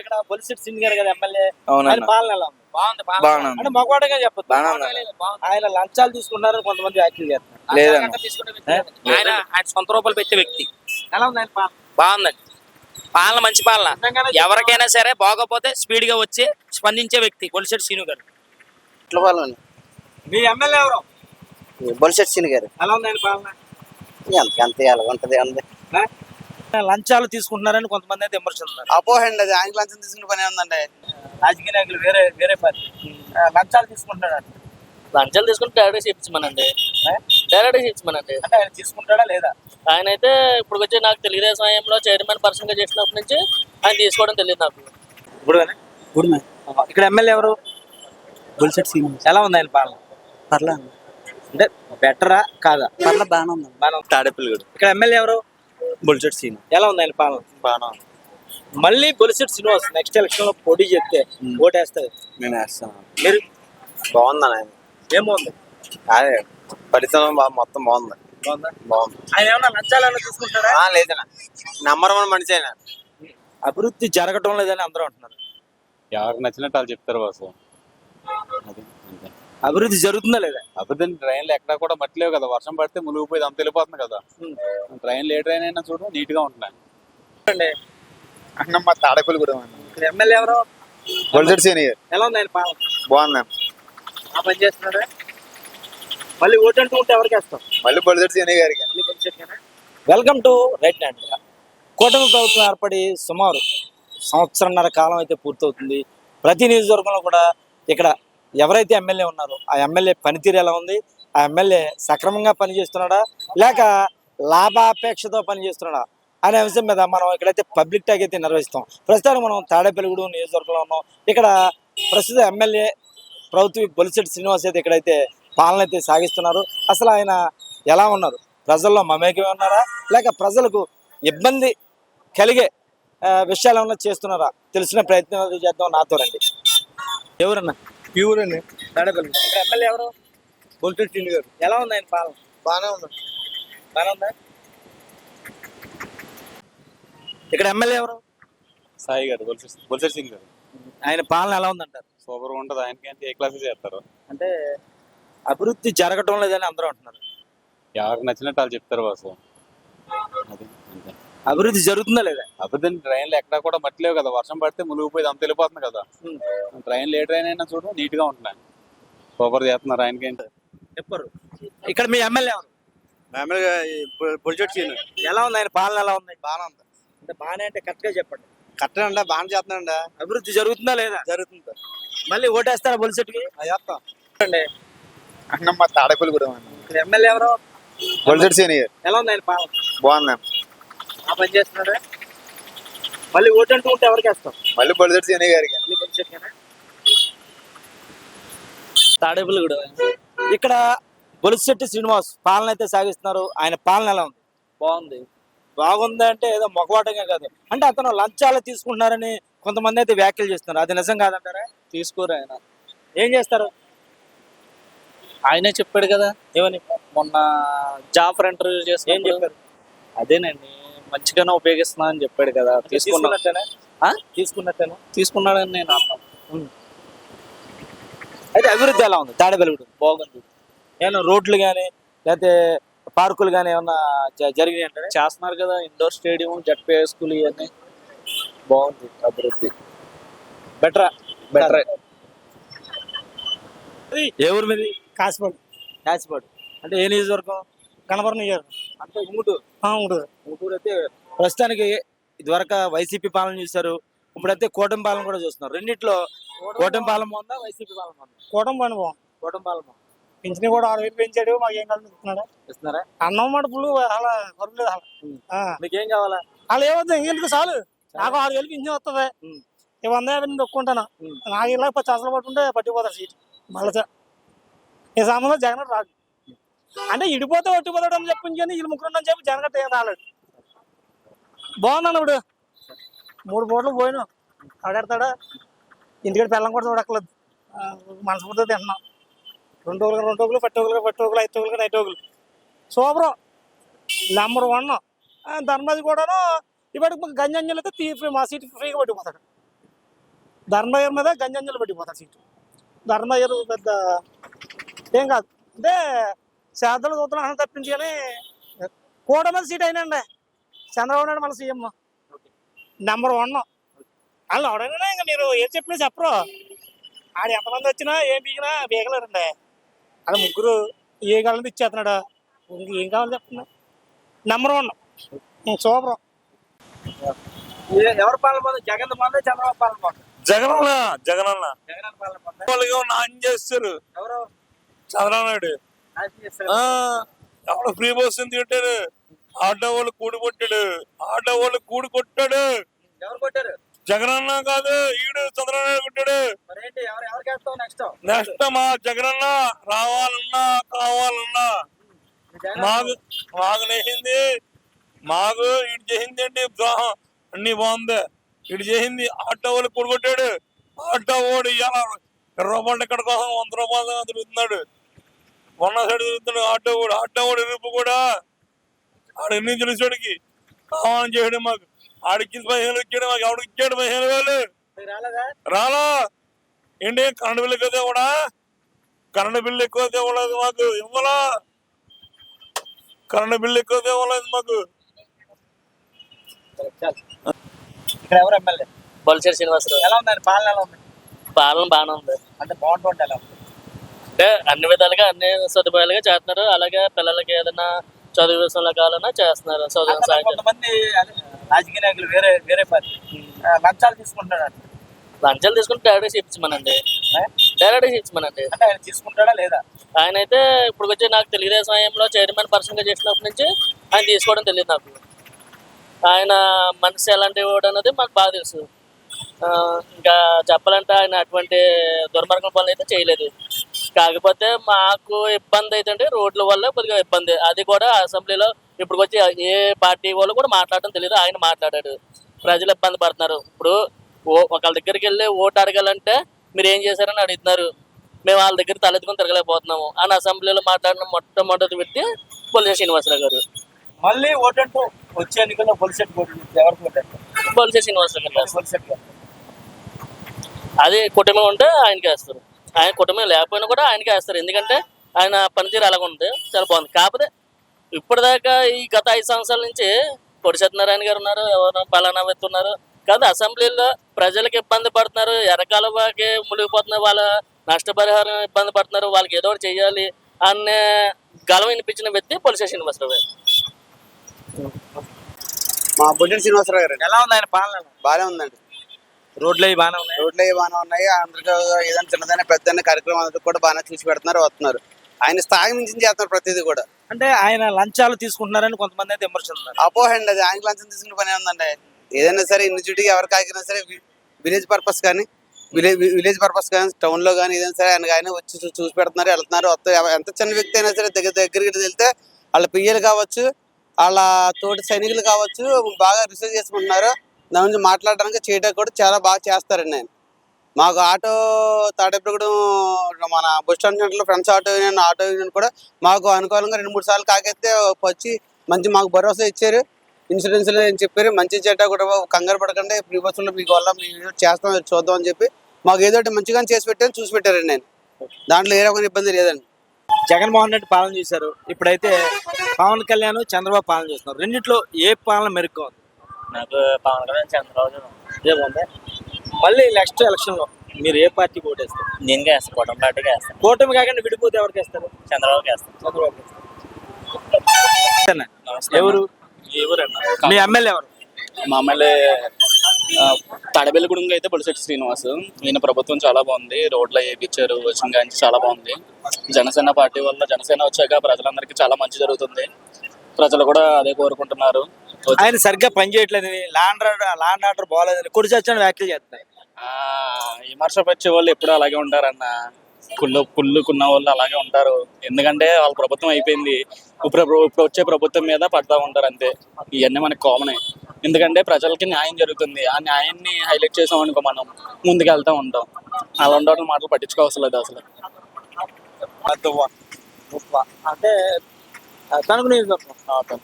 ఇక్కడ? బొలిసిట్ సింగ్ గారు కదా ఎమ్మెల్యే. పాలన బాగుంది అంటే మగవాడగా. ఆయన లంచాలు తీసుకున్నారని కొంతమంది వ్యాఖ్యలు చేస్తారు ఆయన ఆయన సొంత రూపాయలు పెట్టే వ్యక్తి. ఎలా ఉంది ఆయన పాలన? బాగుందండి. పాలన మంచి పాలన. ఎవరికైనా సరే బాగోపోతే స్పీడ్గా వచ్చి స్పందించే వ్యక్తి కొలిసెట్ సీను గారు. ఇట్ల మీ ఎమ్మెల్యే ఎవరు? బొలిసెట్ సీన్ గారు. ఎలా ఉంది ఆయన పాలన? ఎంత ఎంత ఎలా ఉంటది? లంచాలు తీసుకుంటున్నారని కొంతమంది అయితే విమర్శిస్తున్నారు. అపోహండి అది ఆయన లంచం తీసుకునే పని ఉందండి రాజకీయ నాయకులు వేరే వేరే పార్టీ. లంచాలు తీసుకుంటున్నాడు? లంచాలు తీసుకుంటే డైరెక్ట్ ఇప్పించమనండి. డైరెక్ట్ ఇప్పించమనండి. అంటే ఆయన తీసుకుంటాడా లేదా? ఆయన అయితే ఇప్పుడు వచ్చి నాకు తెలుగుదేశం హయాంలో చైర్మన్ పర్సన్గా చేసినప్పటి నుంచి ఆయన తీసుకోవడం తెలియదు నాకు. ఇప్పుడు ఇక్కడ ఎమ్మెల్యే ఎవరు? బుల్సెట్ సీన్ ఎలా ఉంది ఆయన పాలన? పర్లే అంటే బెటరా కాదా? పర్లే బాగానే ఉంది. బాగా ఉంది. తాడేపల్లిగూడు. ఇక్కడ ఎమ్మెల్యే ఎవరు? బుల్సెట్ సీన్. ఎలా ఉంది ఆయన పాలన? బాగా మళ్ళీ బొలిసిట్ శ్రీనివాస్ నెక్స్ట్ ఎలక్షన్లో పోటీ చేస్తే ఓటేస్తుంది నేను వేస్తాను. మీరు? బాగుందని ఆయన. ఏమోంది అదే పరిశ్రమ బా- మొత్తం బాగుంది. బాగుందా? బాగుంది. ఆయన ఏమన్నా లంచాలను తీసుకుంటారా ఆ, లేదన్నా. నెంబర్ వన్ మనిషి అయినా అభివృద్ధి జరగటం లేదని అందరూ అంటున్నారు. ఎవరికి నచ్చినట్టు వాళ్ళు చెప్తారు బాసు. అది. అభివృద్ధి జరుగుతుందా లేదా? అబద్ధం ట్రైన్లు ఎక్కడా కూడా మట్టిలేవు కదా. వర్షం పడితే మునిగిపోయి అంత వెళ్ళిపోతుంది కదా. ట్రైన్లు ఏ ట్రైన్ అయినా చూడు నీట్గా ఉంటున్నాయి అన్నమ్మ తాడేపల్లి కూడా ఎమ్మెల్యే ఎవరు? బొలిసెట్ సీన్ గారు ఎలా ఉంది పాలన బాగుంది ఆ పని చేస్తున్నారా? మళ్ళీ ఓటు అంటూ ఉంటే ఎవరికి వేస్తాం మళ్ళీ బొలిసెట్ సీన్ గారికి. వెల్కమ్ టు రైట్ హ్యాండ్ కూటమి ప్రభుత్వం ఏర్పడి సుమారు సంవత్సరంన్నర కాలం అయితే పూర్తవుతుంది. ప్రతి నియోజకవర్గంలో కూడా ఇక్కడ ఎవరైతే ఎమ్మెల్యే ఉన్నారో ఆ ఎమ్మెల్యే పనితీరు ఎలా ఉంది? ఆ ఎమ్మెల్యే సక్రమంగా పనిచేస్తున్నాడా? లేక లాభాపేక్షతో పనిచేస్తున్నాడా? అనే అంశం మీద మనం ఇక్కడైతే పబ్లిక్ టాక్ అయితే నిర్వహిస్తాం. ప్రస్తుతానికి మనం తాడేపల్లిగూడు నియోజకవర్గంలో ఉన్నాం. ఇక్కడ ప్రస్తుత ఎమ్మెల్యే ప్రభుత్వ బొలిశెట్టి శ్రీనివాస్ అయితే ఇక్కడైతే పాలన అయితే సాగిస్తున్నారు. అసలు ఆయన ఎలా ఉన్నారు? ప్రజల్లో మమేకమే ఉన్నారా? లేక ప్రజలకు ఇబ్బంది కలిగే విషయాలు ఏమన్నా చేస్తున్నారా? తెలిసిన ప్రయత్నం చేద్దాం నాతో రండి. ఎవరన్నా? ప్యూర్ అండి. తాడేపల్లి ఇక్కడ ఎమ్మెల్యే ఎవరు? బొలిసెట్ సీన్ గారు. ఎలా ఉంది ఆయన పాలన? బాగానే ఉంది. బాగా ఉందా? ఇక్కడ ఎమ్మెల్యే ఎవరు? సాయి గారు బొల్సెట్ సింగ్ గారు. ఆయన పాలన ఎలా ఉందంటారు? సూపర్గా ఉంటది. ఆయనకి అంటే ఏ క్లాసెస్ చేస్తారు? అంటే అభివృద్ధి జరగటం లేదని అందరూ అంటున్నారు. ఎవరికి నచ్చినట్టు వాళ్ళు చెప్తారు బాసు. అది. అంతే అభివృద్ధి జరుగుతుందా లేదా? అబద్ధం ట్రైన్లు ఎక్కడా కూడా మట్టిలేవు కదా. వర్షం పడితే మునిగిపోయి అంత వెళ్ళిపోతుంది కదా. ట్రైన్లు ఏ ట్రైన్ అయినా చూడు నీట్గా ఉంటున్నాయి. సూపర్ చేస్తున్నారు ఆయనకి. ఏంటి చెప్పరు. ఇక్కడ మీ ఎమ్మెల్యే ఎవరు? సీన్. ఎలా ఉంది ఆయన పాలన ఎలా ఉంది? బాగానే ఉంది. అంటే బాగానే అంటే కరెక్ట్గా చెప్పండి. కట్టనండి బాగానే చేస్తున్నాండి అభివృద్ధి జరుగుతుందా లేదా? జరుగుతుంది. మళ్ళీ ఓటేస్తారా బొలిసెట్కి చేస్తాం. అన్నమ్మ తాడేపల్లి కూడా ఇక్కడ ఎమ్మెల్యే ఎవరు? బొలిసెట్ సీన్ గారు ఎలా ఉంది ఆయన పాలన? బాగుంది. ఆ పని చేస్తున్నారా? మళ్ళీ ఓటు అంటూ ఉంటే ఎవరికి వేస్తాం? మళ్ళీ సీన్ గారికి. మళ్ళీ కూడా. ఇక్కడ బొలిశెట్టి శ్రీనివాస్ పాలన అయితే సాగిస్తున్నారు. ఆయన పాలన ఎలా ఉంది? బాగుంది. బాగుంది అంటే ఏదో మొగవాటంగా కాదు. అంటే అతను లంచాలు తీసుకుంటున్నారని కొంతమంది అయితే వ్యాఖ్యలు చేస్తున్నారు. అది నిజం కాదంటారా? తీసుకోరు ఆయన. ఏం చేస్తారు? ఆయనే చెప్పాడు కదా. ఏమని? మొన్న జాఫర్ ఇంటర్వ్యూ ఏం చేసి చెప్పారు? అదేనండి. మంచిగానే ఉపయోగిస్తున్నా అని చెప్పాడు కదా తీసుకున్నా తీసుకున్నట్టేనా? తీసుకున్నాడని నేను అన్నాను. అయితే అభివృద్ధి ఎలా ఉంది? తాడేపల్లిగూడెం బాగుంది. ఏమన్నా రోడ్లు కానీ లేకపోతే పార్కులు కానీ ఏమన్నా జరిగినాయి అంటారా చేస్తున్నారు కదా indoor stadium ZP high school ఇవన్నీ. బాగుంది అభివృద్ధి. బెటరా? బెటర్. ఏ ఊరు మీది? కాసిపల్లి కాసిపాడు. అంటే ఏ నియోజకవర్గం? కనబరం ఇయ్యారు అంటే ఉంగుటూరు ఉంటుంది ఉంగుటూరు అయితే ప్రస్తుతానికి ఇదివరకు వైసీపీ పాలన చూశారు. ఇప్పుడైతే కూటమి పాలన కూడా చూస్తున్నారు. రెండిట్లో కూటమి పాలన బాగుందా? వైసీపీ పాలన బాగుందా? కూటమి బాగుంది. కూటమి పాలన? పింఛన్ కూడా ఆరు వేలు పెంచాడు. మాకు ఏం కాదు ఇస్తున్నాడు ఇస్తున్నారా? అన్నం మాట పుల్లు అలా కొరకు లేదు అలా. మీకేం కావాలా? అలా ఏమవుతుంది ఇంకెందుకు చాలు? నాకు ఆరు వేలు పింఛన్ వస్తుంది. ఈ వంద యాభై నేను ఒక్కుంటాను ఉం. నాకు ఇలా పచ్చి అసలు పట్టుకుంటే పట్టిపోతారు సీట్. మళ్ళీ ఈ సమయంలో జగన్ రాదు అంటే ఇడిపోతే ఒట్టిపోతాడు అని చెప్పించుకొని వీళ్ళు ముగ్గురు చెప్పి జగన్ రాలేడు బాగున్నాను ఇప్పుడు. మూడు పూటలు పోయినా. ఆడేడతాడా ఇంటికి పెళ్ళం కూడా చూడక్కలేదు మనస్ఫూర్తిగా తింటున్నాం. రెండు రోజులు రెండు రోజులు పట్టి రోజులు పట్టి రోజులు ఐదు రోజులు ఐదు రోజులు సూపరు. Number one. ధర్మది కూడాను ఇప్పటికి గంజంజలు అయితే తీ మా సీట్ ఫ్రీగా పట్టిపోతాడు. ధర్మయ్యర్ మీద గంజంజలు పట్టిపోతాడు సీటు. ధర్మయ్యర్ పెద్ద ఏం కాదు. అంటే శ్రద్ధలు చూస్తున్నాను తప్పించి కానీ కూడ మీద సీట్ అయినండి చంద్రబాబు నాయుడు మళ్ళీ సీఎం. నెంబర్ వన్ వాళ్ళు ఎవడైనా ఇంకా మీరు ఏం చెప్పినా చెప్పరు. ఆడు ఎంతమంది వచ్చినా ఏం పీకినా పీకలేరండి. అది ముగ్గురు ఏ కాలం ఇచ్చేస్తున్నాడు. ఇంక ఏం కావాలి చెప్పండి నెంబర్ వన్ సూపర్. ఎవరి పాలన జగన్ బాగుంది చంద్రబాబు పాలన బాగుంది? జగనన్న జగనన్న. జగన్ పాలన బాగుంది? వాళ్ళకి నాన్ చేస్తారు. ఎవరు? చంద్రబాబు నాయుడు. ఎవడు ఫ్రీ బస్ ఎందుకు పెట్టాడు ఆటో వాళ్ళు కూడి కొట్టాడు. ఆటో వాళ్ళు కూడి కొట్టాడు. ఎవరు కొట్టారు? జగనన్న కాదు ఈడు చంద్రబాబు కొట్టాడు. నెక్స్ట్ మా జగనన్న రావాలన్నా కావాలన్నా. మాకు మాకు నేసింది మాకు ఇటు చేసింది ఏంటి? ద్రోహం అన్ని బాగుంది. ఇటు చేసింది ఆటో వాళ్ళు కొడుకొట్టాడు ఆటో ఓడి ఇలా ఇరవై రూపాయలు ఇక్కడ కోసం వంద రూపాయలు తిరుగుతున్నాడు. మొన్న సైడ్ తిరుగుతున్నాడు ఆటో ఓడి ఆటో ఓడి ఇరుపు కూడా. ఆడ ఎన్ని తెలిసాడికి కావాలని చేయడం మాకు. ఆడికి పదిహేను ఇచ్చాడు మాకు. ఎవడికి ఇచ్చాడు పదిహేను వేలు. రాలా. ఏంటి కరెంట్ బిల్లు ఎక్కువ కూడా కరెంట్ బిల్లు ఎక్కువ ఇవ్వలేదు మాకు. ఇవ్వలా? కరెంట్ బిల్లు ఎక్కువ ఇవ్వలేదు మాకు. బొలిశెట్టి శ్రీనివాసరావు. ఎలా ఉందండి పాలన ఎలా ఉంది? పాలన బాగానే ఉంది. అంటే బాగుంటుంది ఎలా అంటే అన్ని విధాలుగా అన్ని సదుపాయాలుగా చేస్తున్నారు. అలాగే పిల్లలకి ఏదైనా చదువు విషయంలో కావాలన్నా చేస్తున్నారు. చదువు కొంతమంది రాజకీయ నాయకులు వేరే వేరే పార్టీ. లంచాలు తీసుకుంటాడు అంట. లంచాలు తీసుకుని డైరెక్ట్ ఇప్పించమనండి. డైరెక్ట్ ఇప్పించమనండి. అంటే ఆయన తీసుకుంటాడా లేదా? ఆయన అయితే ఇప్పుడు వచ్చి నాకు తెలుగుదేశం హయాంలో చైర్మన్ పర్సన్గా చేసినప్పటి నుంచి ఆయన తీసుకోవడం తెలియదు నాకు. ఆయన మనిషి ఎలాంటి వాడు అన్నది మాకు బాగా తెలుసు. ఇంకా చెప్పాలంటే ఆయన అటువంటి దుర్మార్గం పనులు అయితే చేయలేదు. కాకపోతే మాకు ఇబ్బంది అయితే రోడ్ల వల్ల కొద్దిగా ఇబ్బంది. అది కూడా అసెంబ్లీలో ఇప్పుడు వచ్చి ఏ పార్టీ వాళ్ళు కూడా మాట్లాడడం తెలియదు ఆయన మాట్లాడాడు. ప్రజలు ఇబ్బంది పడుతున్నారు. ఇప్పుడు ఒకళ్ళ దగ్గరికి వెళ్ళి ఓటు అడగాలంటే మీరు ఏం చేశారని అడుగుతున్నారు. మేము వాళ్ళ దగ్గర తలెత్తుకొని తిరగలేకపోతున్నాము అని అసెంబ్లీలో మాట్లాడిన మొట్టమొదటి వ్యక్తి బొలిశెట్టి శ్రీనివాసరావు గారు. మళ్ళీ ఓటంటూ వచ్చే ఎన్నికల్లో బొలిశెట్టి శ్రీనివాసరావు గారు. అదే కుటుంబం ఉంటే ఆయనకి వేస్తారు. ఆయన కుటుంబం లేకపోయినా కూడా ఆయనకి వేస్తారు. ఎందుకంటే ఆయన పనితీరు అలాగ ఉంది చాలా బాగుంది. కాకపోతే ఇప్పటిదాకా ఈ గత ఐదు సంవత్సరాల నుంచి పొడి సత్యనారాయణ గారు ఉన్నారు ఎవరు పలానా వ్యక్తి ఉన్నారు. కాదు అసెంబ్లీలో ప్రజలకు ఇబ్బంది పడుతున్నారు ఎరకాలకి మునిగిపోతున్నారు వాళ్ళ నష్టపరిహారం ఇబ్బంది పడుతున్నారు వాళ్ళకి ఏదో ఒకటి చెయ్యాలి అనే గలం వినిపించిన వ్యక్తి పొలిశెట్టి శ్రీనివాసరావు గారు. మా బొడ్డి శ్రీనివాసరావు గారు ఎలా ఉంది ఆయన పాలన? బాగానే ఉందండి. రోడ్లు అవి బాగానే ఉన్నాయి. రోడ్లు అవి బాగానే ఉన్నాయి. అందరికీ ఏదైనా చిన్నదైనా పెద్ద కార్యక్రమం అందరికీ కూడా బాగానే చూసి పెడుతున్నారు వస్తున్నారు. ఆయన స్థాయి మించి చేస్తున్నారు ప్రతిదీ కూడా. అంటే ఆయన లంచాలు తీసుకుంటున్నారని కొంతమంది అయితే విమర్శిస్తున్నారు. అపోహండి అది ఆయన లంచం తీసుకునే పని ఉందండి ఏదైనా సరే ఇన్ని చుట్టూ ఎవరికి ఆగినా సరే విలేజ్ పర్పస్ కానీ విలేజ్ విలేజ్ పర్పస్ కానీ టౌన్లో కానీ ఏదైనా సరే ఆయన కానీ వచ్చి చూసి పెడుతున్నారు వెళ్తున్నారు ఎంత చిన్న వ్యక్తి అయినా సరే దగ్గర దగ్గరికి వెళ్తే వాళ్ళ పియ్యలు కావచ్చు వాళ్ళ తోటి సైనికులు కావచ్చు బాగా రిసీవ్ చేసుకుంటున్నారు. దాని గురించి మాట్లాడడానికి చేయడానికి కూడా చాలా బాగా చేస్తారండి నేను మాకు ఆటో తాడేపగూడెం మన బస్ స్టాండ్ సెంటర్లో friends auto union auto union కూడా మాకు అనుకూలంగా రెండు మూడు సార్లు కాకెత్తే వచ్చి మంచి మాకు భరోసా ఇచ్చారు. ఇన్సూరెన్స్ అని చెప్పారు. మంచి చెడ్డ కూడా కంగారు పడకండి. ఫ్రీ బస్సులో మీకు వల్ల మేము చేస్తాం చూద్దాం అని చెప్పి మాకు ఏదో ఒకటి మంచిగా చేసి పెట్టాను చూసి పెట్టారండి నేను దాంట్లో ఏ రకమైన ఇబ్బంది లేదండి. జగన్మోహన్ రెడ్డి పాలన చేశారు. ఇప్పుడైతే పవన్ కళ్యాణ్ చంద్రబాబు పాలన చేస్తున్నారు. రెండిట్లో ఏ పాలన మెరుగ్గా ఉంది? నాకు పవన్ కళ్యాణ్ చంద్రబాబు ఏముంది మళ్ళీ నెక్స్ట్ ఎలక్షన్లో మీరు ఏ పార్టీ ఓటేస్తారు నేను వేస్తాను కుటుంబ పార్టీకి వేస్తాను కూటమి కాకుండా విడిపోతే ఎవరికి వేస్తారు? చంద్రబాబుకి వేస్తాను చంద్రబాబు ఎవరు? ఎవరన్నా? మీ ఎమ్మెల్యే ఎవరు? మా ఎమ్మెల్యే తడబెల్లిగూడెం అయితే బొలిశెట్టి శ్రీనివాస్. ఈయన ప్రభుత్వం చాలా బాగుంది. రోడ్లు వేయించారు వచ్చిన కానీ చాలా బాగుంది. జనసేన పార్టీ వల్ల జనసేన వచ్చాక ప్రజలందరికీ చాలా మంచి జరుగుతుంది. ప్రజలు కూడా అదే కోరుకుంటున్నారు. ఆయన సరిగ్గా పనిచేయట్లేదని ల్యాండ్ ల్యాండ్ ఆర్డర్ బాగోలేదని కుడి చచ్చిన వ్యాఖ్యలు చేస్తున్నారు ఆ, విమర్శ వచ్చే వాళ్ళు ఎప్పుడు అలాగే ఉంటారన్న. కుళ్ళు కుళ్ళుకున్న వాళ్ళు అలాగే ఉంటారు. ఎందుకంటే వాళ్ళ ప్రభుత్వం అయిపోయింది. ఇప్పుడు ఇప్పుడు వచ్చే ప్రభుత్వం మీద పడతా ఉంటారు అంతే. ఇవన్నీ మనకి కామనే ఎందుకంటే ప్రజలకి న్యాయం జరుగుతుంది. ఆ న్యాయాన్ని హైలైట్ చేసాం అనుకో మనం ముందుకు వెళ్తా ఉంటాం. అలా ఉండడం మాటలు పట్టించుకోవసరం లేదు అసలు. అంటే తణుకు నియోజకవర్గం.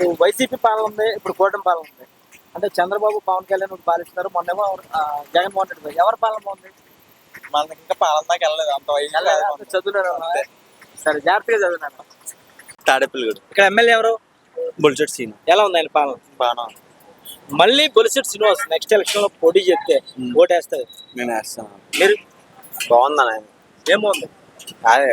ఇప్పుడు వైసీపీ పాలన ఉంది ఇప్పుడు కూటమి పాలన ఉంది. అంటే చంద్రబాబు పవన్ కళ్యాణ్ ఒకటి పాలిస్తున్నారు మొన్నేమో జగన్మోహన్ రెడ్డి. ఎవరి పాలన బాగుంది? మనకి ఇంకా పాలన దాకా వెళ్ళలేదు అంత వయసు చదువున్నారు సరే జాగ్రత్తగా చదువున్నాను తాడేపల్లిగూడు. ఇక్కడ ఎమ్మెల్యే ఎవరు? బుల్చెట్ సీన్ ఎలా ఉంది ఆయన పాలన? బాగా మళ్ళీ బొలిసెట్ శ్రీనివాస్ నెక్స్ట్ ఎలక్షన్లో పోటీ చేస్తే ఓటేస్తారు నేను వేస్తాను. మీరు? బాగుంది ఆయన. ఏముంది అదే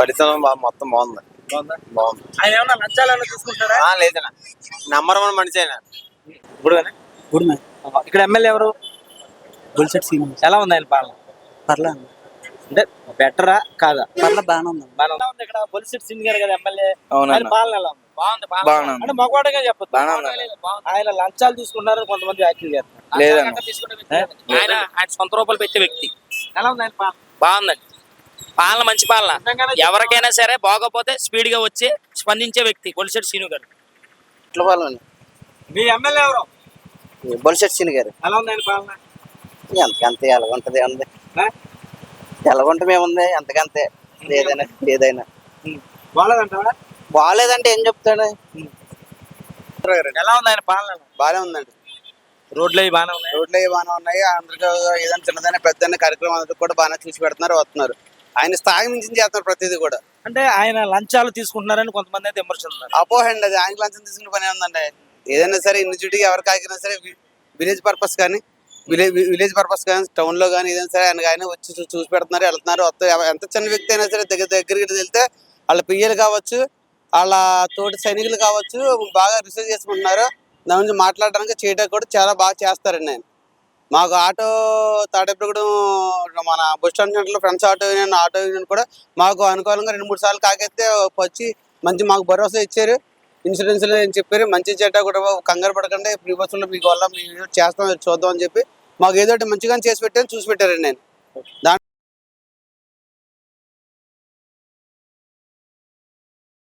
పరిశ్రమ బాగా మొత్తం బాగుంది బాగుందా బాగుంది. ఆయన ఏమన్నా లంచాలన్నా తీసుకుంటారా లేదన్నా. నంబర్ వన్ మనిషి అయినా ఇప్పుడు ఇక్కడ ఎమ్మెల్యే ఎవరు? బుల్సెట్ సీన్. ఎలా ఉంది ఆయన పాలన? పర్లేదు అంటే బెటరా కాదా? పర్లేదు బాగానే ఉంది. బాగా ఎలా ఉంది. ఇక్కడ బొలిసెట్ సింగ్ గారు కదా ఎమ్మెల్యే. ఆయన పాలన ఎలా ఉంది? బాగుంది. అంటే మగవాడగా చెప్పొద్దు బాగానే ఉంది. ఆయన లంచాలు తీసుకున్నారు కొంతమంది వ్యాఖ్యలు చేస్తారు. ఆయన ఆయన సొంత రూపాయలు పెట్టే వ్యక్తి. ఎలా ఉంది ఆయన పాలన? బాగుందండి. పాలన మంచి పాలన. ఎవరికైనా సరే బాగోపోతే స్పీడ్గా వచ్చి స్పందించే వ్యక్తి కొలిసెట్ సీను గారు. ఇట్ల వాళ్ళని మీ ఎమ్మెల్యే ఎవరు? బొలిసెట్ సీన్ గారు. ఎలా ఉంది ఆయన పాలన? ఎంతకంతే ఎలాగుంటది ఉంది ఆ? ఎలాగుంటే ఏముంది ఎంతకంతే ఏదైనా ఏదైనా. బాగాలేదంటావా బాగాలేదంటే ఏం చెప్తాడు? ఎలా ఉంది ఆయన పాలన? బాగానే ఉందండి. రోడ్లు అవి బాగానే ఉన్నాయి? రోడ్లు అవి బాగానే ఉన్నాయి. అందరికీ ఏదైనా చిన్నదైనా పెద్దదైనా కార్యక్రమం అందరికి కూడా బాగానే చూసి పెడుతున్నారు వస్తున్నారు. ఆయన స్థాయి మించి చేస్తున్నారు ప్రతిదీ కూడా. అంటే ఆయన లంచాలు తీసుకుంటున్నారని కొంతమంది అయితే విమర్శిస్తున్నారు. అపోహ అండి అది. ఆయన లంచం తీసుకునే పని ఉందండి ఏదైనా సరే ఇన్ని చుట్టూ ఎవరికి ఆగినా సరే విలేజ్ పర్పస్ కానీ విలేజ్ విలేజ్ పర్పస్ కానీ టౌన్లో కానీ ఏదైనా సరే ఆయన ఆయన వచ్చి చూసి పెడుతున్నారు వెళ్తున్నారు. ఎంత చిన్న వ్యక్తి అయినా సరే దగ్గర దగ్గరికి వెళ్తే వాళ్ళ పియ్యలు కావచ్చు వాళ్ళ తోటి సైనికులు కావచ్చు బాగా రిసీవ్ చేసుకుంటున్నారు. దాని గురించి మాట్లాడడానికి చేయడానికి కూడా చాలా బాగా చేస్తారండి ఆయన. మాకు ఆటో తాడేపల్లిగూడెం మన బస్ స్టాండ్ సెంటర్లో friends auto union auto union కూడా మాకు అనుకూలంగా రెండు మూడు సార్లు కాకెత్తే వచ్చి మంచి మాకు భరోసా ఇచ్చారు. ఇన్సూరెన్స్ అని చెప్పారు? మంచి చెడ్డ కూడా కంగారు పడకండి. ఫ్రీ బస్సులో మీకు వల్ల మేము చేస్తాం చూద్దాం అని చెప్పి మాకు ఏదో మంచిగా చేసి పెట్టాను చూసి పెట్టారండి నేను. దాని